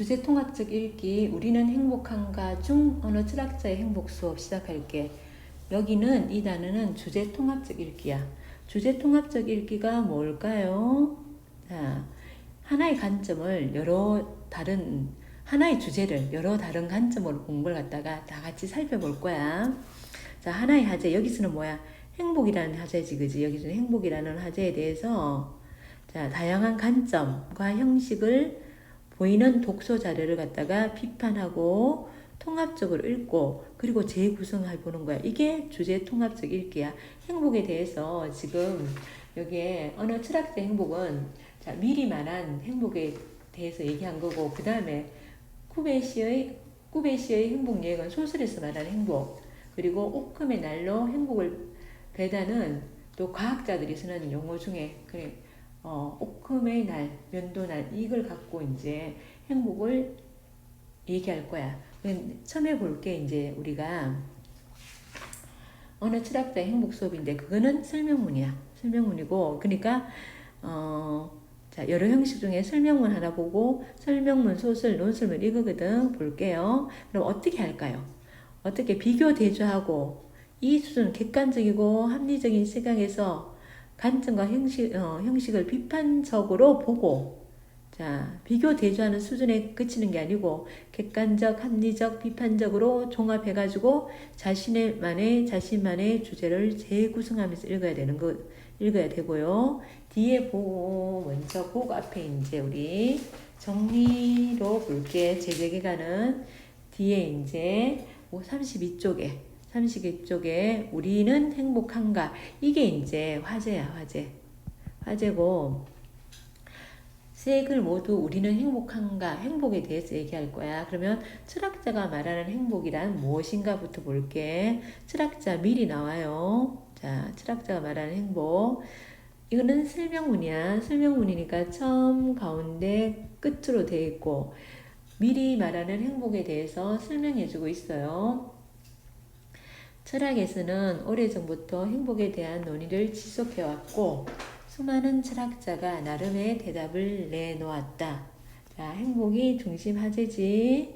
주제 통합적 읽기 우리는 행복한가 중 언어 철학자의 행복 수업 시작할게. 여기는 이 단어는 주제 통합적 읽기야. 주제 통합적 읽기가 뭘까요? 자, 하나의 관점을 여러 다른 하나의 주제를 여러 다른 관점으로 공부를 갖다가 다 같이 살펴볼 거야. 자, 하나의 화제 여기서는 뭐야? 행복이라는 화제지, 그지? 여기서는 행복이라는 화제에 대해서 자, 다양한 관점과 형식을 보이는 독서 자료를 갖다가 비판하고 통합적으로 읽고 그리고 재구성해 보는 거야. 이게 주제 통합적 읽기야. 행복에 대해서 지금 여기에 언어 철학적 행복은 자, 미리 말한 행복에 대해서 얘기한 거고 그 다음에 쿠베시의 쿠베시의 행복 여행은 소설에서 말하는 행복 그리고 오큼의 날로 행복을 배다는 또 과학자들이 쓰는 용어 중에 그래 어, 오큼의 날, 면도날 이걸 갖고 이제 행복을 얘기할 거야. 처음에 볼게 이제 우리가 언어 철학자 행복 수업인데 그거는 설명문이야. 설명문이고 그러니까 어, 자 여러 형식 중에 설명문 하나 보고 설명문, 소설, 논설문 이거거든 볼게요. 그럼 어떻게 할까요? 어떻게 비교 대조하고 이 수준 객관적이고 합리적인 시각에서 관점과 형식, 어, 형식을 비판적으로 보고 자, 비교 대조하는 수준에 그치는 게 아니고 객관적, 합리적, 비판적으로 종합해 가지고 자신의만의 자신만의 주제를 재구성하면서 읽어야 되는 거 읽어야 되고요. 뒤에 보고 먼저 보고 앞에 이제 우리 정리로 볼게 제재 기간은 뒤에 이제 32쪽에 32 쪽에 우리는 행복한가? 이게 이제 화제야 화제. 화제고 세글 모두 우리는 행복한가? 행복에 대해서 얘기할 거야. 그러면 철학자가 말하는 행복이란 무엇인가부터 볼게. 철학자 미리 나와요. 자 철학자가 말하는 행복. 이거는 설명문이야. 설명문이니까 처음 가운데 끝으로 돼 있고 미리 말하는 행복에 대해서 설명해 주고 있어요 철학에서는 오래전부터 행복에 대한 논의를 지속해왔고 수많은 철학자가 나름의 대답을 내놓았다. 자, 행복이 중심 화제지.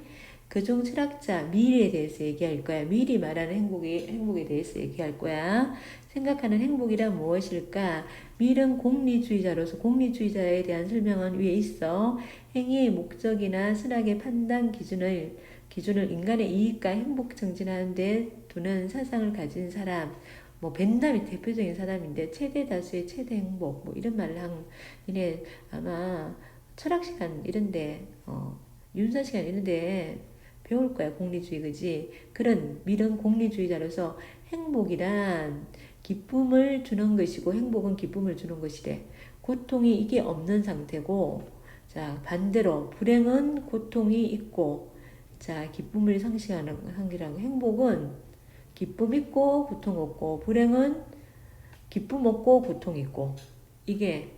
그중 철학자 미래에 대해서 얘기할 거야. 미리 말하는 행복이, 행복에 대해서 얘기할 거야. 생각하는 행복이란 무엇일까? 밀은 공리주의자로서 공리주의자에 대한 설명은 위에 있어. 행위의 목적이나 선악의 판단 기준을 기준을 인간의 이익과 행복 증진하는 데 두는 사상을 가진 사람, 뭐 벤담이 대표적인 사람인데 최대 다수의 최대 행복 뭐 이런 말을 한 이네 아마 철학 시간 이런데 어 윤사 시간 이런데 배울 거야 공리주의 그지? 그런 미런 공리주의자로서 행복이란 기쁨을 주는 것이고 행복은 기쁨을 주는 것이래. 고통이 이게 없는 상태고 자 반대로 불행은 고통이 있고 자 기쁨을 상실하는 상실하고 행복은 기쁨 있고 고통 없고 불행은 기쁨 없고 고통 있고. 이게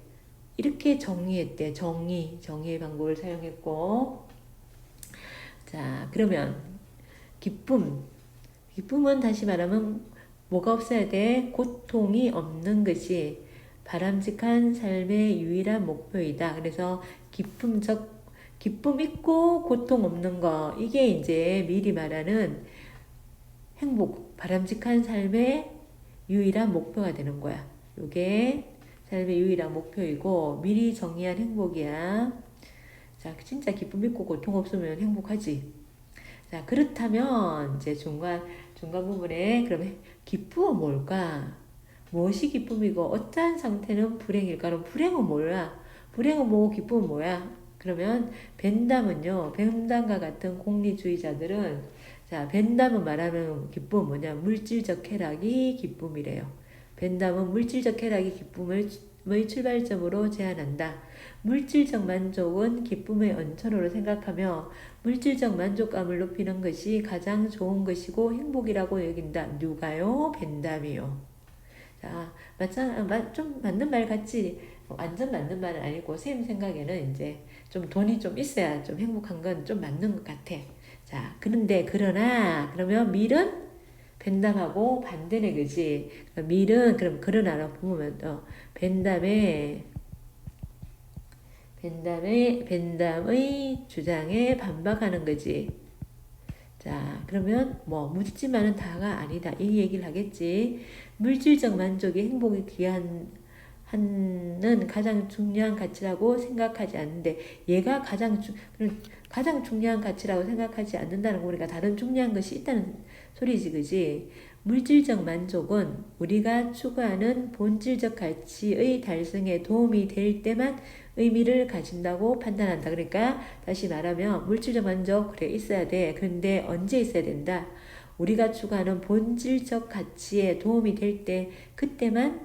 이렇게 정의했대. 정의 정의의 방법을 사용했고. 자 그러면 기쁨. 기쁨은 다시 말하면 뭐가 없어야 돼? 고통이 없는 것이 바람직한 삶의 유일한 목표이다. 그래서 기쁨적 기쁨 있고 고통 없는 거 이게 이제 미리 말하는 행복, 바람직한 삶의 유일한 목표가 되는 거야. 요게 삶의 유일한 목표이고 미리 정의한 행복이야. 자, 진짜 기쁨 있고 고통 없으면 행복하지. 자, 그렇다면 이제 중간 중간 부분에 그러면 기쁨은 뭘까? 무엇이 기쁨이고 어떠한 상태는 불행일까? 그럼 불행은 뭐야? 불행은 뭐고 기쁨은 뭐야? 그러면 벤담은요. 벤담과 같은 공리주의자들은 자, 벤담은 말하는 기쁨 뭐냐? 물질적 쾌락이 기쁨이래요. 벤담은 물질적 쾌락이 기쁨을 출발점으로 제안한다. 물질적 만족은 기쁨의 원천으로 생각하며 물질적 만족감을 높이는 것이 가장 좋은 것이고 행복이라고 여긴다. 누가요? 벤담이요. 자, 맞잖아. 좀 맞는 말 같지? 완전 맞는 말은 아니고, 쌤 생각에는 이제 좀 돈이 좀 있어야 좀 행복한 건 좀 맞는 것 같아. 자, 그런데 그러나 그러면 밀은 벤담하고 반대네 그지? 밀은 그럼 그러나 보면 또 벤담에 벤담의, 벤담의 주장에 반박하는 거지. 자, 그러면 뭐 묻지만은 다가 아니다. 이 얘기를 하겠지. 물질적 만족이 행복에 기한 하는 가장 중요한 가치라고 생각하지 않는데 얘가 가장 주, 가장 중요한 가치라고 생각하지 않는다는 거 우리가 다른 중요한 것이 있다는 소리지 그지 물질적 만족은 우리가 추구하는 본질적 가치의 달성에 도움이 될 때만 의미를 가진다고 판단한다. 그러니까 다시 말하면 물질적 만족 그래 있어야 돼. 그런데 언제 있어야 된다? 우리가 추구하는 본질적 가치에 도움이 될 때 그때만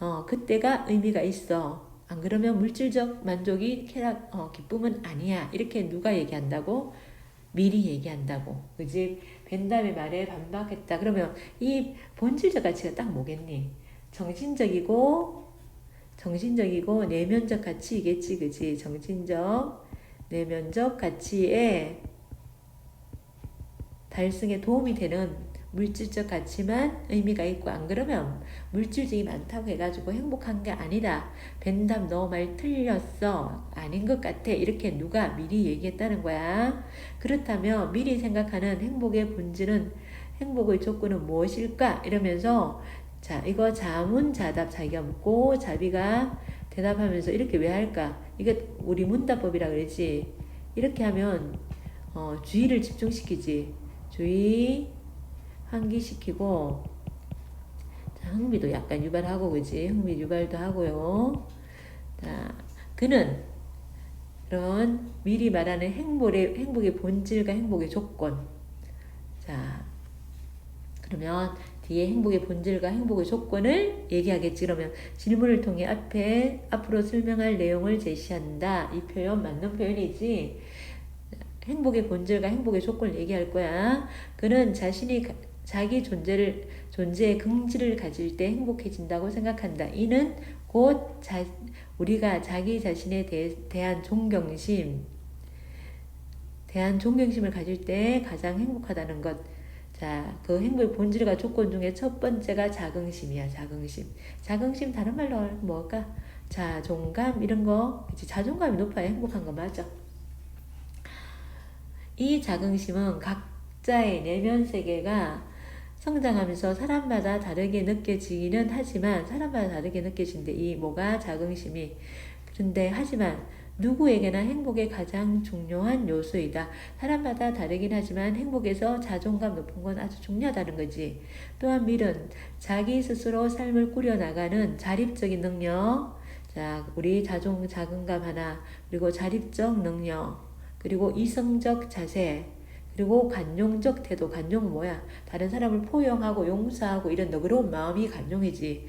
어 그때가 의미가 있어. 안 그러면 물질적 만족이 쾌락 어, 기쁨은 아니야. 이렇게 누가 얘기한다고? 미리 얘기한다고. 그지? 벤담의 말에 반박했다. 그러면 이 본질적 가치가 딱 뭐겠니? 정신적이고 정신적이고 내면적 가치이겠지. 그지? 정신적 내면적 가치에 달성에 도움이 되는 물질적 가치만 의미가 있고 안 그러면 물질적이 많다고 해가지고 행복한 게 아니다. 벤담 너 말 틀렸어. 아닌 것 같아. 이렇게 누가 미리 얘기했다는 거야. 그렇다면 미리 생각하는 행복의 본질은 행복의 조건은 무엇일까? 이러면서 자 이거 자문자답 자기가 묻고 자비가 대답하면서 이렇게 왜 할까? 이게 우리 문답법이라 그러지. 이렇게 하면 어, 주의를 집중시키지. 주의 환기시키고 자, 흥미도 약간 유발하고 그지? 흥미 유발도 하고요. 자 그는 그런 미리 말하는 행복의 행복의 본질과 행복의 조건. 자 그러면 뒤에 행복의 본질과 행복의 조건을 얘기하겠지. 그러면 질문을 통해 앞에 앞으로 설명할 내용을 제시한다. 이 표현 맞는 표현이지? 행복의 본질과 행복의 조건을 얘기할 거야. 그는 자신이 자기 존재를 존재의 긍지를 가질 때 행복해진다고 생각한다. 이는 곧 자, 우리가 자기 자신에 대, 대한 존경심, 대한 존경심을 가질 때 가장 행복하다는 것. 자, 그 행복의 본질과 조건 중에 첫 번째가 자긍심이야, 자긍심. 자긍심 다른 말로 뭘까? 자존감 이런 거, 그치? 자존감이 높아야 행복한 거 맞아. 이 자긍심은 각자의 내면 세계가 성장하면서 사람마다 다르게 느껴지기는 하지만 사람마다 다르게 느껴진대 이 뭐가 자긍심이 그런데 하지만 누구에게나 행복의 가장 중요한 요소이다. 사람마다 다르긴 하지만 행복에서 자존감 높은 건 아주 중요하다는 거지. 또한 밀은 자기 스스로 삶을 꾸려나가는 자립적인 능력, 자, 우리 자존, 자긍감 하나, 그리고 자립적 능력, 그리고 이성적 자세, 그리고 관용적 태도, 관용 뭐야? 다른 사람을 포용하고 용서하고 이런 너그러운 마음이 관용이지.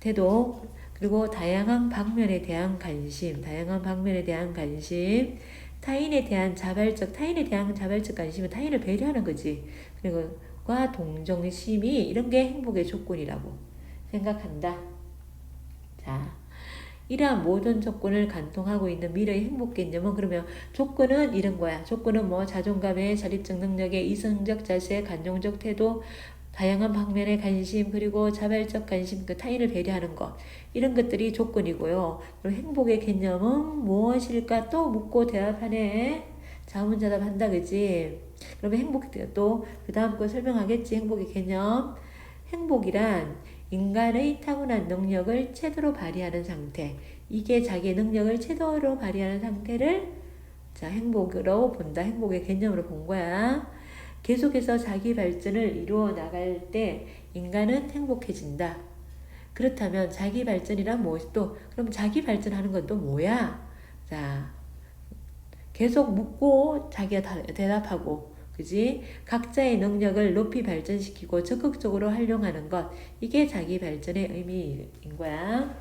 태도, 그리고 다양한 방면에 대한 관심, 다양한 방면에 대한 관심, 타인에 대한 자발적, 타인에 대한 자발적 관심은 타인을 배려하는 거지. 그리고 과 동정심이 이런 게 행복의 조건이라고 생각한다. 자, 이러한 모든 조건을 간통하고 있는 미래의 행복 개념은 그러면 조건은 이런 거야. 조건은 뭐 자존감의 자립적 능력의 이성적 자세, 간용적 태도, 다양한 방면의 관심 그리고 자발적 관심 그 타인을 배려하는 것 이런 것들이 조건이고요. 그리고 행복의 개념은 무엇일까 또 묻고 대답하네. 자문자답 한다 그지? 그러면 행복 또 그 다음 거 설명하겠지 행복의 개념. 행복이란 인간의 타고난 능력을 최대로 발휘하는 상태. 이게 자기의 능력을 최대로 발휘하는 상태를 자, 행복으로 본다. 행복의 개념으로 본 거야. 계속해서 자기 발전을 이루어 나갈 때 인간은 행복해진다. 그렇다면 자기 발전이란 무엇이 또, 그럼 자기 발전하는 건 또 뭐야? 자, 계속 묻고 자기가 대답하고, 그지? 각자의 능력을 높이 발전시키고 적극적으로 활용하는 것. 이게 자기 발전의 의미인 거야.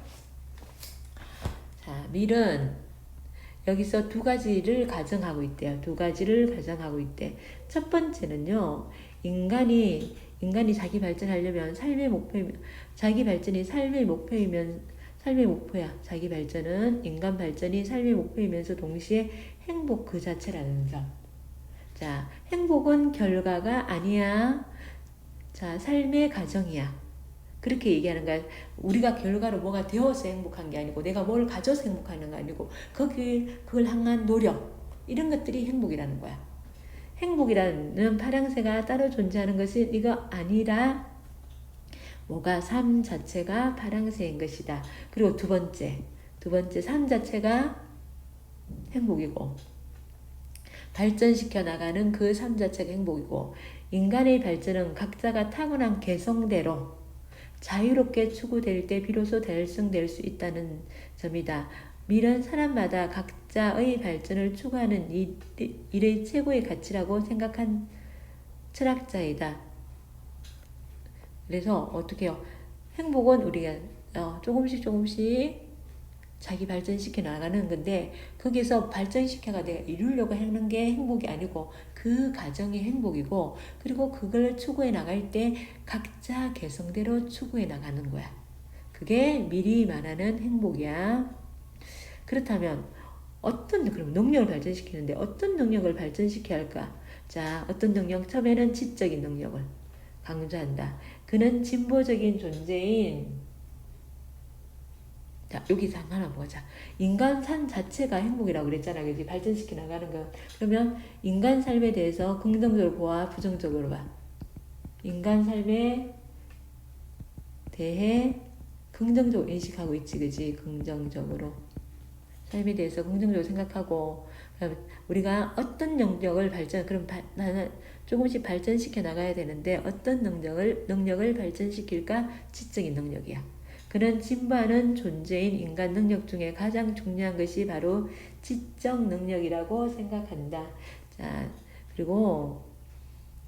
자, 밀은 여기서 두 가지를 가정하고 있대요. 두 가지를 가정하고 있대. 첫 번째는요, 인간이, 인간이 자기 발전하려면 삶의 목표이면, 자기 발전이 삶의 목표이면, 삶의 목표야. 자기 발전은 인간 발전이 삶의 목표이면서 동시에 행복 그 자체라는 점. 자, 행복은 결과가 아니야. 자, 삶의 과정이야. 그렇게 얘기하는 거야. 우리가 결과로 뭐가 되어서 행복한 게 아니고 내가 뭘 가져서 행복하는 거 아니고 거기 그걸 향한 노력 이런 것들이 행복이라는 거야. 행복이라는 파랑새가 따로 존재하는 것이 이거 아니라 뭐가 삶 자체가 파랑새인 것이다. 그리고 두 번째, 두 번째 삶 자체가 행복이고 발전시켜 나가는 그 삶 자체가 행복이고 인간의 발전은 각자가 타고난 개성대로 자유롭게 추구될 때 비로소 달성될 수 있다는 점이다. 밀은 사람마다 각자의 발전을 추구하는 이, 일의 최고의 가치라고 생각한 철학자이다. 그래서 어떻게 해요? 행복은 우리가 어, 조금씩 조금씩 자기 발전시켜 나가는 건데 거기서 발전시켜가 내가 이루려고 하는 게 행복이 아니고 그 과정이 행복이고 그리고 그걸 추구해 나갈 때 각자 개성대로 추구해 나가는 거야. 그게 미리 말하는 행복이야. 그렇다면 어떤 그럼 능력을 발전시키는데 어떤 능력을 발전시켜야 할까? 자, 어떤 능력? 처음에는 지적인 능력을 강조한다. 그는 진보적인 존재인 자, 여기서 하나 보자. 인간 삶 자체가 행복이라고 그랬잖아. 그지? 발전시켜 나가는 거. 그러면 인간 삶에 대해서 긍정적으로 보아, 부정적으로 봐. 인간 삶에 대해 긍정적으로 인식하고 있지, 그지? 긍정적으로. 삶에 대해서 긍정적으로 생각하고, 우리가 어떤 능력을 발전, 그럼 바, 나는 조금씩 발전시켜 나가야 되는데, 어떤 능력을, 능력을 발전시킬까? 지적인 능력이야. 그는 진부하는 존재인 인간 능력 중에 가장 중요한 것이 바로 지적 능력이라고 생각한다. 자, 그리고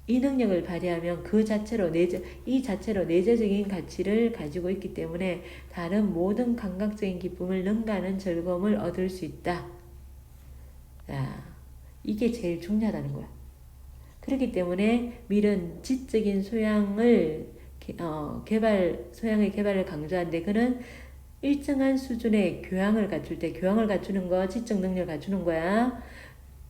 이 능력을 발휘하면 그 자체로 내재, 이 자체로 내재적인 가치를 가지고 있기 때문에 다른 모든 감각적인 기쁨을 능가하는 즐거움을 얻을 수 있다. 자, 이게 제일 중요하다는 거야. 그렇기 때문에 밀은 지적인 소양을 어, 개발 소양의 개발을 강조하는데 그는 일정한 수준의 교양을 갖출 때 교양을 갖추는 거 지적 능력을 갖추는 거야.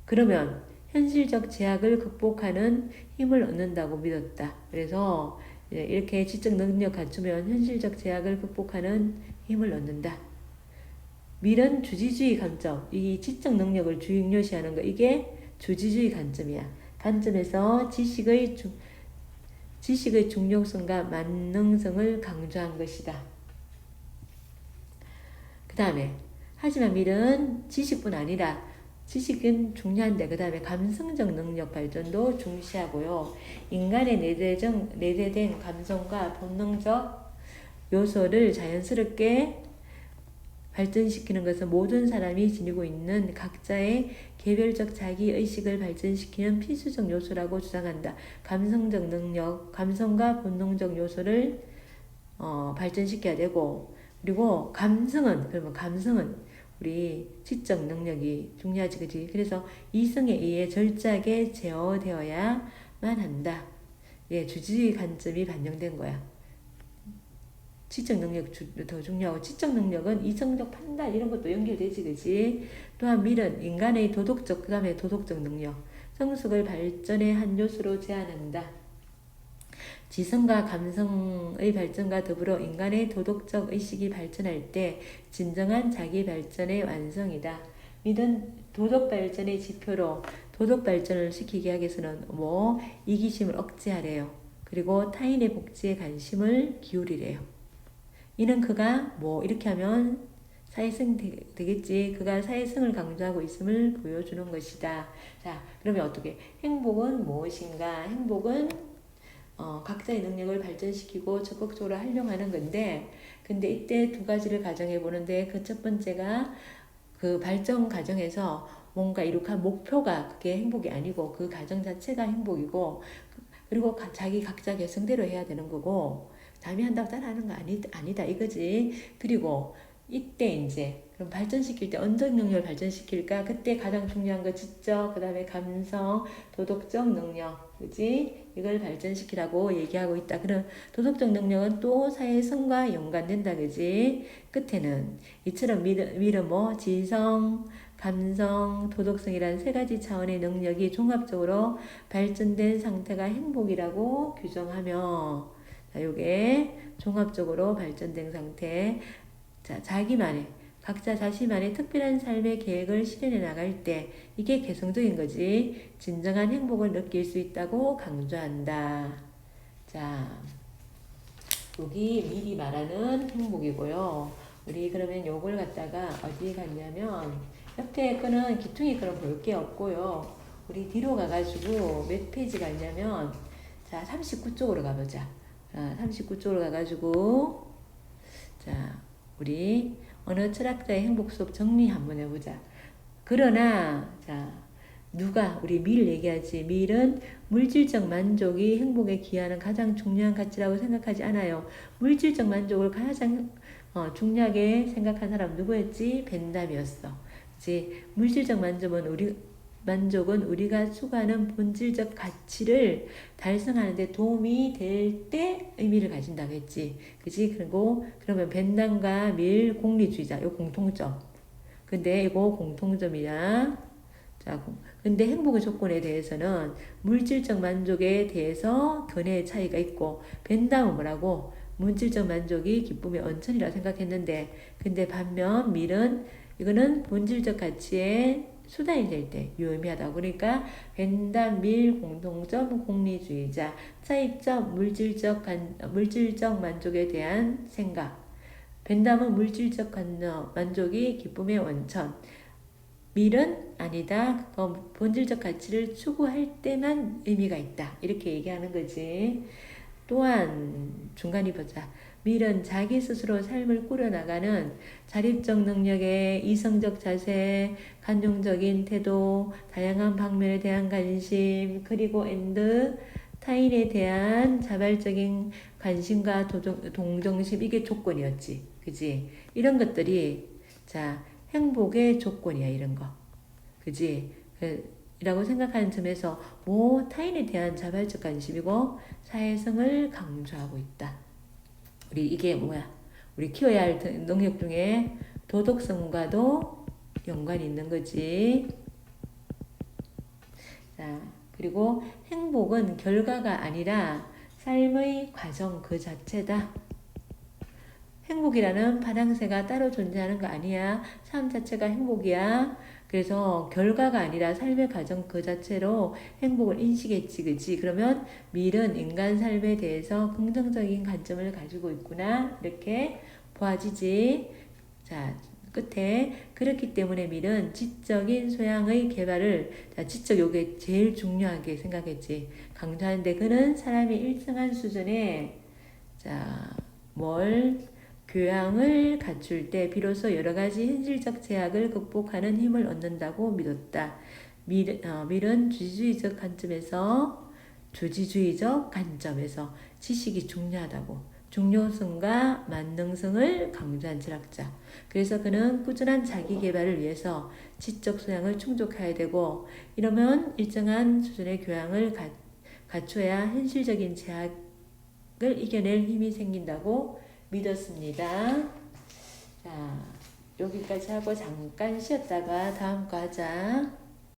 그러면 현실적 제약을 극복하는 힘을 얻는다고 믿었다. 그래서 이렇게 지적 능력 갖추면 현실적 제약을 극복하는 힘을 얻는다. 밀은 주지주의 관점, 이 지적 능력을 주요시하는 거 이게 주지주의 관점이야. 관점에서 지식의 중, 지식의 중요성과 만능성을 강조한 것이다. 그 다음에 하지만 밀은 지식뿐 아니라 지식은 중요한데 그 다음에 감성적 능력 발전도 중시하고요. 인간의 내재적, 내재된 감성과 본능적 요소를 자연스럽게 발전시키는 것은 모든 사람이 지니고 있는 각자의 개별적 자기 의식을 발전시키는 필수적 요소라고 주장한다. 감성적 능력, 감성과 본능적 요소를 어, 발전시켜야 되고 그리고 감성은 그러면 감성은 우리 지적 능력이 중요하지 그지 그래서 이성에 의해 절제하게 제어되어야만 한다. 예, 주지 관점이 반영된 거야. 지적 능력 더 중요하고 지적 능력은 이성적 판단 이런 것도 연결되지 그지? 또한 밀은 인간의 도덕적 그 다음에 도덕적 능력. 성숙을 발전의 한 요소로 제안한다. 지성과 감성의 발전과 더불어 인간의 도덕적 의식이 발전할 때 진정한 자기 발전의 완성이다. 믿은 도덕 발전의 지표로 도덕 발전을 시키기 하기 위해서는 뭐 이기심을 억제하래요. 그리고 타인의 복지에 관심을 기울이래요 이는 그가 뭐 이렇게 하면 사회성 되겠지. 그가 사회성을 강조하고 있음을 보여주는 것이다. 자, 그러면 어떻게? 행복은 무엇인가? 행복은 어, 각자의 능력을 발전시키고 적극적으로 활용하는 건데, 근데 이때 두 가지를 가정해 보는데 그 첫 번째가 그 발전 과정에서 뭔가 이룩한 목표가 그게 행복이 아니고 그 과정 자체가 행복이고 그리고 자기 각자 개성대로 해야 되는 거고 남이 한다고 따라하는 거 아니, 아니다 이거지. 그리고 이때 이제 그럼 발전시킬 때 어떤 능력을 발전시킬까? 그때 가장 중요한 거 지적, 그 다음에 감성, 도덕적 능력, 그지? 이걸 발전시키라고 얘기하고 있다. 그럼 도덕적 능력은 또 사회성과 연관된다, 그지? 끝에는 이처럼 미르, 뭐 지성, 감성, 도덕성이란 세 가지 차원의 능력이 종합적으로 발전된 상태가 행복이라고 규정하며 자, 요게 종합적으로 발전된 상태. 자, 자기만의 각자 자신만의 특별한 삶의 계획을 실현해 나갈 때 이게 개성적인 거지. 진정한 행복을 느낄 수 있다고 강조한다. 자, 여기 미리 말하는 행복이고요. 우리 그러면 요걸 갖다가 어디에 갔냐면 옆에 거는 기퉁이 거는 볼 게 없고요. 우리 뒤로 가가지고 몇 페이지 갔냐면 자 39쪽으로 가보자. 아, 39쪽으로 가가지고 자 우리 어느 철학자의 행복 수업 정리 한번 해보자. 그러나 자 누가 우리 밀 얘기하지 밀은 물질적 만족이 행복에 기하는 가장 중요한 가치라고 생각하지 않아요. 물질적 만족을 가장 어, 중요하게 생각한 사람 누구였지? 벤담이었어. 이제 물질적 만족은 우리 만족은 우리가 추구하는 본질적 가치를 달성하는데 도움이 될 때 의미를 가진다고 했지. 그지? 그리고 그러면 벤담과 밀 공리주의자 요 공통점. 근데 이거 공통점이야. 자, 공- 근데 행복의 조건에 대해서는 물질적 만족에 대해서 견해의 차이가 있고 벤담은 뭐라고? 물질적 만족이 기쁨의 원천이라 생각했는데 근데 반면 밀은 이거는 본질적 가치의 수단이 될 때 유의미하다. 그러니까 벤담 밀 공통점 공리주의자 차이점 물질적 간, 물질적 만족에 대한 생각. 벤담은 물질적 간- 만족이 기쁨의 원천. 밀은 아니다. 어, 본질적 가치를 추구할 때만 의미가 있다. 이렇게 얘기하는 거지. 또한 중간이 보자. 밀은 자기 스스로 삶을 꾸려나가는 자립적 능력에 이성적 자세, 간용적인 태도, 다양한 방면에 대한 관심, 그리고 엔드 타인에 대한 자발적인 관심과 도정, 동정심 이게 조건이었지. 그지? 이런 것들이 자 행복의 조건이야 이런 거. 그지? 그, 이라고 생각하는 점에서 뭐 타인에 대한 자발적 관심이고 사회성을 강조하고 있다. 우리 이게 뭐야? 우리 키워야 할 능력 중에 도덕성과도 연관이 있는 거지. 자, 그리고 행복은 결과가 아니라 삶의 과정 그 자체다. 행복이라는 파랑새가 따로 존재하는 거 아니야. 삶 자체가 행복이야. 그래서 결과가 아니라 삶의 과정 그 자체로 행복을 인식했지, 그치? 그러면 밀은 인간 삶에 대해서 긍정적인 관점을 가지고 있구나. 이렇게 보아지지. 자, 끝에 그렇기 때문에 밀은 지적인 소양의 개발을 자, 지적 요게 제일 중요하게 생각했지. 강조하는데 그는 사람이 일정한 수준의 자, 뭘 교양을 갖출 때 비로소 여러 가지 현실적 제약을 극복하는 힘을 얻는다고 믿었다. 밀, 어, 밀은 주지주의적 관점에서 주지주의적 관점에서 지식이 중요하다고 중요성과 만능성을 강조한 철학자. 그래서 그는 꾸준한 자기 개발을 위해서 지적 소양을 충족해야 되고 이러면 일정한 수준의 교양을 가, 갖춰야 현실적인 제약을 이겨낼 힘이 생긴다고 믿었습니다. 자, 여기까지 하고 잠깐 쉬었다가 다음 거 하자.